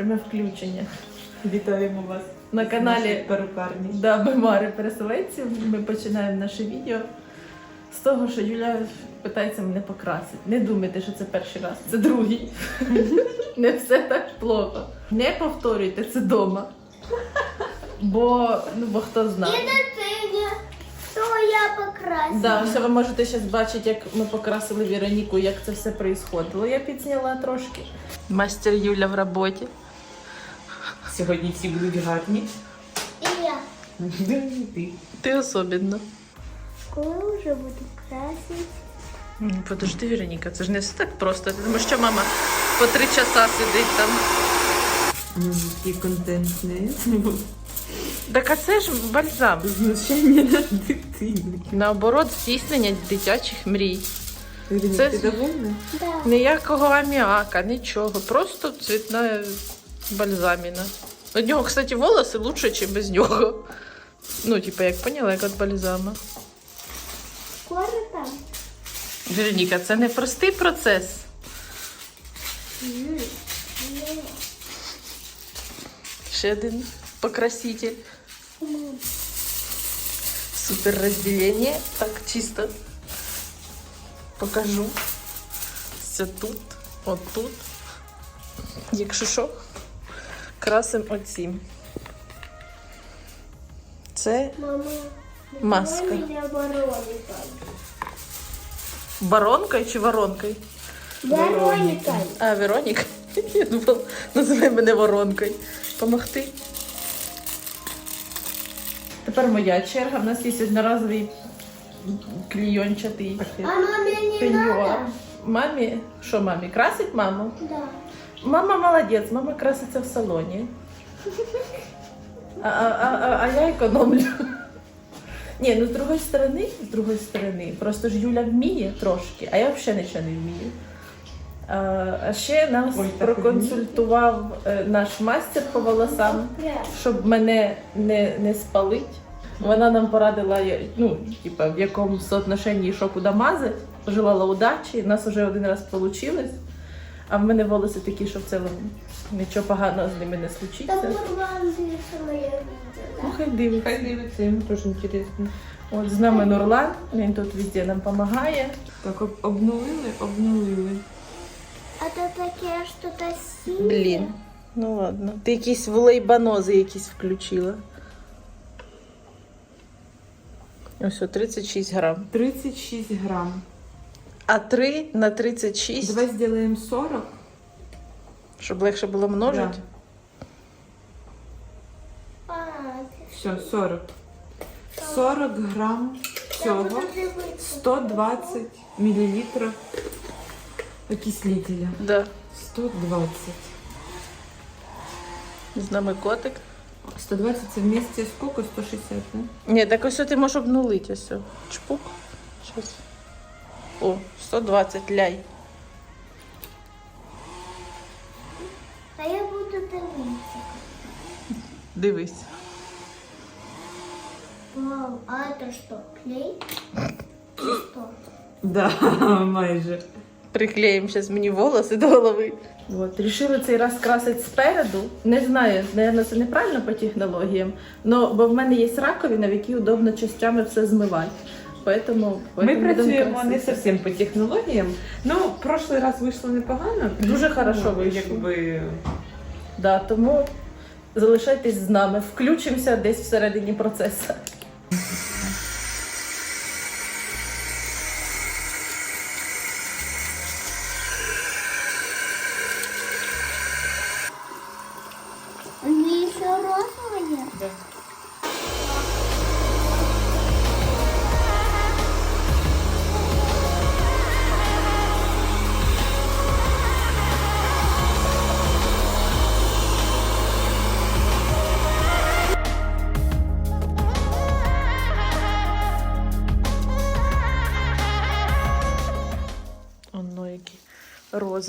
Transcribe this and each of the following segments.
Пряме включення. Вітаємо вас На каналі перукарні. да, Мемари переселенців. Ми починаємо наше відео з того, що Юля питається мене покрасити. Не думайте, що це перший раз, це другий. Не все так плохо. Не повторюйте це вдома. Бо, ну, бо хто знає. дитині, то я покрасила. Да, все ви можете зараз бачити, як ми покрасили Вероніку, як це все происходило. Я підзняла трошки. Мастер Юля в роботі. Сьогодні всі будуть гарні. І я. Ти. Ти особливо. Коли вже буду красити? Подожди, Вероніка, це ж не все так просто. Ти думаєш, що мама по три часа сидить там. Ну, який контентний. Так а це ж бальзам. Знущання над дитиною. Наоборот, здійснення дитячих мрій. Це- ти довольна? Ніякого аміака, нічого. Просто цвітна бальзаміна. У нього, кстати, волоси лучше, ніж без нього. Ну, типа, як поняла, як від бальзама. Скоро там. Вероніка, це не простий процес. Ще один покраситель. Супер розділення. Так, чисто покажу. Все тут, от тут. Якщо що, красим оцім. Це Мама, Маска. баронкою чи воронкою? Веронікою. А, Вероніка. Я думала, називай мене воронкою. Помогти. Тепер моя черга. У нас є одноразовий клійончатий А мамі не пеньюар. Мамі, що мамі? Красить маму? Да. Мама молодець, мама краситься в салоні. А, а, а, а, я економлю. Ні, ну з другої сторони, з другої сторони, просто ж Юля вміє трошки, а я взагалі нічого не вмію. А, ще нас Ой, так проконсультував е, наш мастер по волосам, щоб мене не, не спалить. Вона нам порадила, я- ну, типа, в якому соотношенні що куди мазати. Желала удачі. У нас вже один раз вийшло. А в мене волоси такі, що в цілому нічого поганого з ними не Та случиться. Бурбан дивиться моє відео, Ну, хай дивиться. Хай дивиться, йому теж інтересно. От з нами Нурлан, він тут везде нам допомагає. Так, об- обнулили, обнулили. А то таке що-то синє. Блін. Ну ладно. Ти якісь волейбанози якісь включила. Ось о, 36 грам. 36 грам. А 3 на 36, Давай зробимо 40. щоб легше було множити. Все, 40. 40 грам я цього. буду 120 миллилитров окислителя. Да. 120. З нами котик. 120 це вместе сколько? 160, да? Ні, так ось ти можеш обнулити ось. Чпук. Щас. О, 120 ляй. А я буду дивитися. Дивись. Вау, а это что, клей? Что? Да, майже. Приклеїмо зараз мені волоси до голови. От, рішили цей раз красити спереду. Не знаю, наверное, це неправильно по технологіям, но, бо в мене є раковина, в якій удобно частями все змивати. Поэтому, поэтому Ми працюємо не зовсім по технологіям. Ну, прошлий раз вийшло непогано. Дуже хорошо Ну, вийшло. Якби... Да, тому залишайтесь з нами, включимося десь всередині процесу.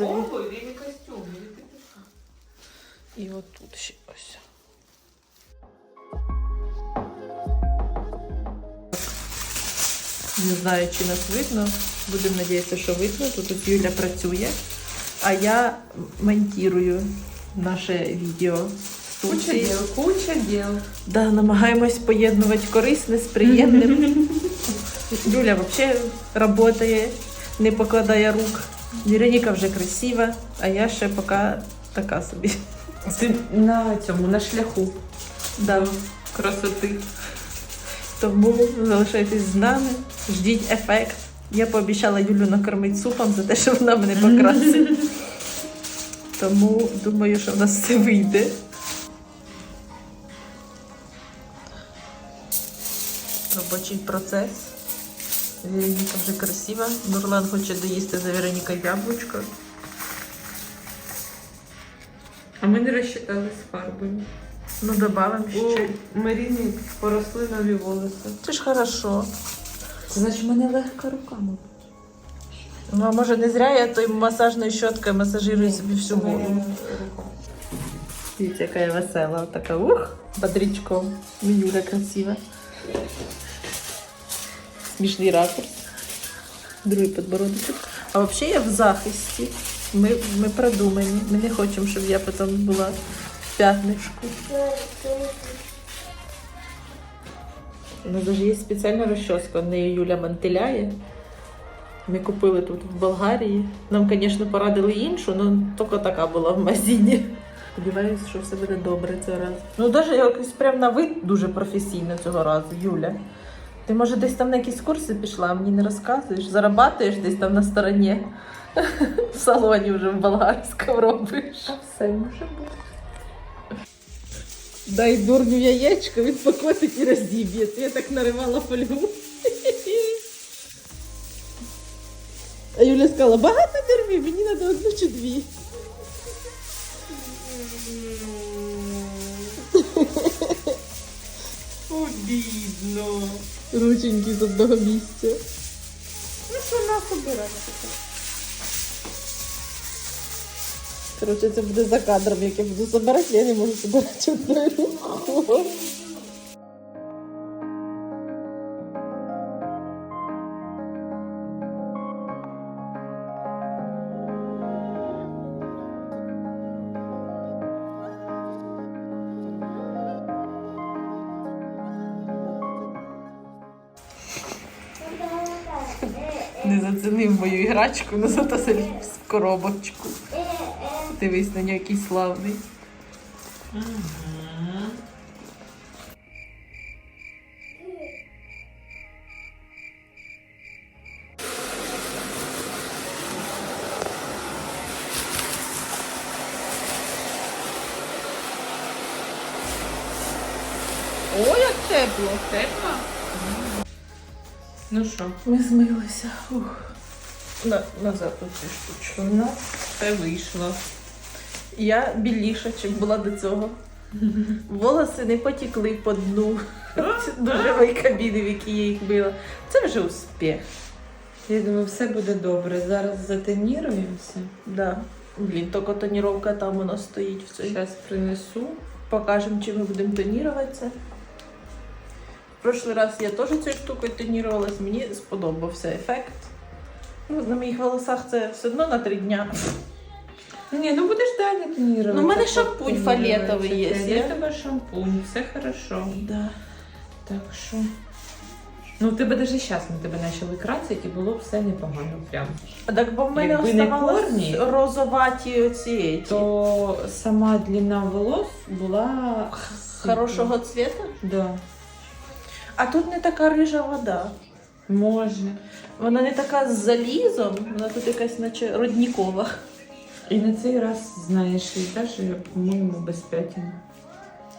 Розові. Ой, він костюм. І отут ще ось. Не знаю, чи нас видно. Будемо сподіватися, що видно. Тут от Юля працює, а я монтую. наше відео. Куча діл, куча діл. Да, намагаємось поєднувати корисне з приємним. Юля взагалі працює, не покладає рук. Вероніка вже красива, а я ще поки така собі. Ти на цьому, на шляху. Да. Красоти. Тому залишайтесь з нами, ждіть ефект. Я пообіцяла Юлю накормити супом за те, що вона мене покрасить. Тому думаю, що в нас все вийде. Робочий процес. Вероніка вже красива. Нурлан хоче доїсти за Вероніка яблучко. А ми не розчитали з фарбою. Ну, добавимо У ще. Маріни поросли нові волоси. Це ж хорошо. Це значить, в мене легка рука, мабуть. Ну, а може не зря я той масажною щоткою масажирую собі всю голову. Дивіться, яка я весела. Така ух, бодрячком. Ну, Юля красива. Смішний ракурс. Другий подбородочок. А взагалі я в захисті. Ми, ми продумані. Ми не хочемо, щоб я потім була в п'ятнишку. У нас навіть є спеціальна розчоска, нею Юля мантиляє. Ми купили тут в Болгарії. Нам, звісно, порадили іншу, але тільки така була в магазині. Сподіваюся, що все буде добре цього разу. Ну, навіть якось прям на вид дуже професійно цього разу, Юля. Ти, може, десь там на якісь курси пішла, а мені не розказуєш, зарабатуєш десь там на стороні. В салоні вже в болгарському робиш. А все може бути. Дай дурню яєчко, він покотить і розіб'ється. Я так наривала фольгу. А Юля сказала, багато не рви, мені треба одну чи дві. Обідно. Рученьки з одного місця. Ну що нас обирати? Коротше, це буде за кадром, як я буду забирати, я не можу забирати одною рукою. Не зацінив мою іграчку, але зато заліз в коробочку. Дивись на нього який славний. О, як тепло! Тепло? Ну що, Ми змилися. Ух. На, назад оцю штучку. у нас все вийшло. Я біліша, чим була до цього. Волоси не потікли по дну до живої кабіни, в якій я їх била. Це вже успіх. Я думаю, все буде добре. Зараз затоніруємося. Да. Блін, тільки тоніровка там воно стоїть. Зараз принесу. Покажемо, чи ми будемо тоніруватися. В прошлий раз я теж цією штукою тонірувалась, мені сподобався ефект. Ну, на моїх волосах це все одно на три дня. Ні, ну будеш далі тонірувати. Ну, в мене шампунь фіолетовий є. Тебе шампунь, все хорошо. Да. Так що. Ну, у тебе навіть зараз ми тебе почали красити, і було все непогано прям. А Так, бо в мене оставалось розоваті оці то... Сама длина волос була хорошого цвіту. Да. А тут не така рижа вода. Може. Вона не така з залізом, вона тут якась наче роднікова. І на цей раз, знаєш, і навіть, по-моєму, без п'ятін.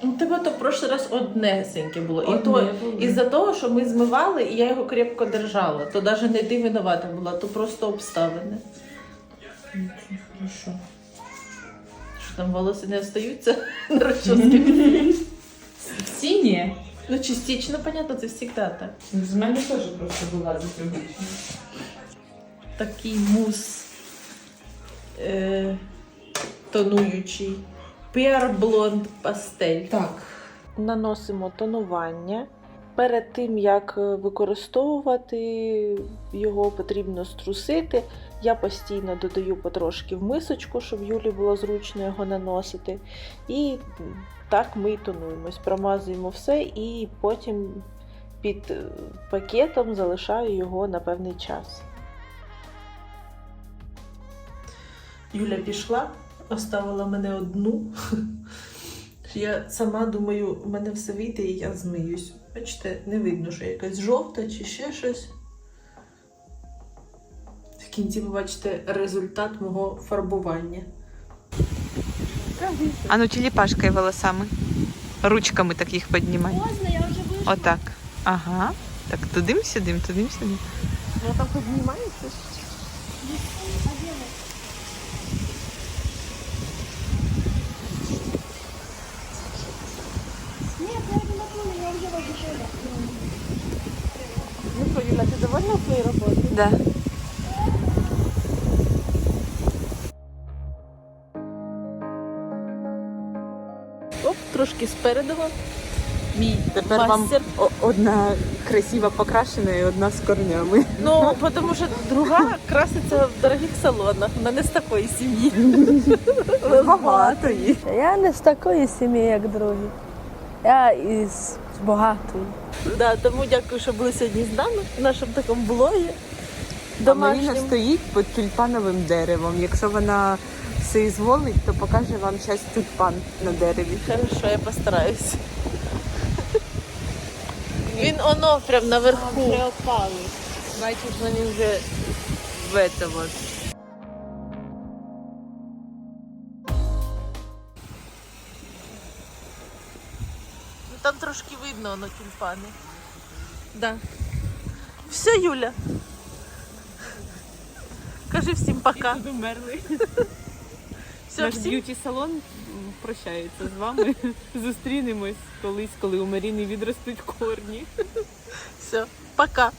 У тебе то в прошлий раз однесеньке було. І Одне то було. із-за того, що ми змивали, і я його крепко держала, то навіть не ти винувата була, то просто обставини. Хорошо. Що там волоси не остаються на розчоски. Всі ні. Ну, частично, понятно, це завжди так. З мене теж просто була запривична. такий мус е, тонуючий. Pear блонд Pastel. Так. Наносимо тонування Перед тим як е, використовувати його, потрібно струсити. Я постійно додаю потрошки в мисочку, щоб Юлі було зручно його наносити. І так ми і тонуємось. Промазуємо все і потім під е, пакетом залишаю його на певний час. Юля пішла, оставила мене одну. Я сама думаю, у мене все вийде і я змиюсь. Бачите, не видно, що якась жовта чи ще щось. В кінці ви бачите результат мого фарбування. А ну тіліпашкай волосами. Ручками так їх піднімай. Поздно, я уже вышла. Отак. Ага. Так, тудим сюдим, тудим сюдим. Ну там піднімається. Нет, я не могу, я уже выбежала. Ну що, Юля, ти довольна своєю роботою? Да. Оп, трошки спереду. Мій Тепер мастер. вам о- одна красиво покрашена і одна з корнями. Ну, тому що друга краситься в дорогих салонах. Вона не з такої сім'ї. Багато їх. Я не з такої сім'ї, як другі. Я із багатої. Да, тому дякую, що були сьогодні з нами в нашому такому блогі. А Маріна стоїть під тюльпановим деревом. Якщо вона все ізволить, то покаже вам час тюльпан на дереві. Хорошо, я постараюсь. Він оно прям наверху. опали. Бачиш, вони вже в этого. Ну, Там трошки видно воно тюльпани. Да. Все, Юля. Кажи всім пока. Умерли. Все, Наш всім б'юті-салон прощається з вами. Зустрінемось колись, коли у Маріни відростуть корні. все, пока.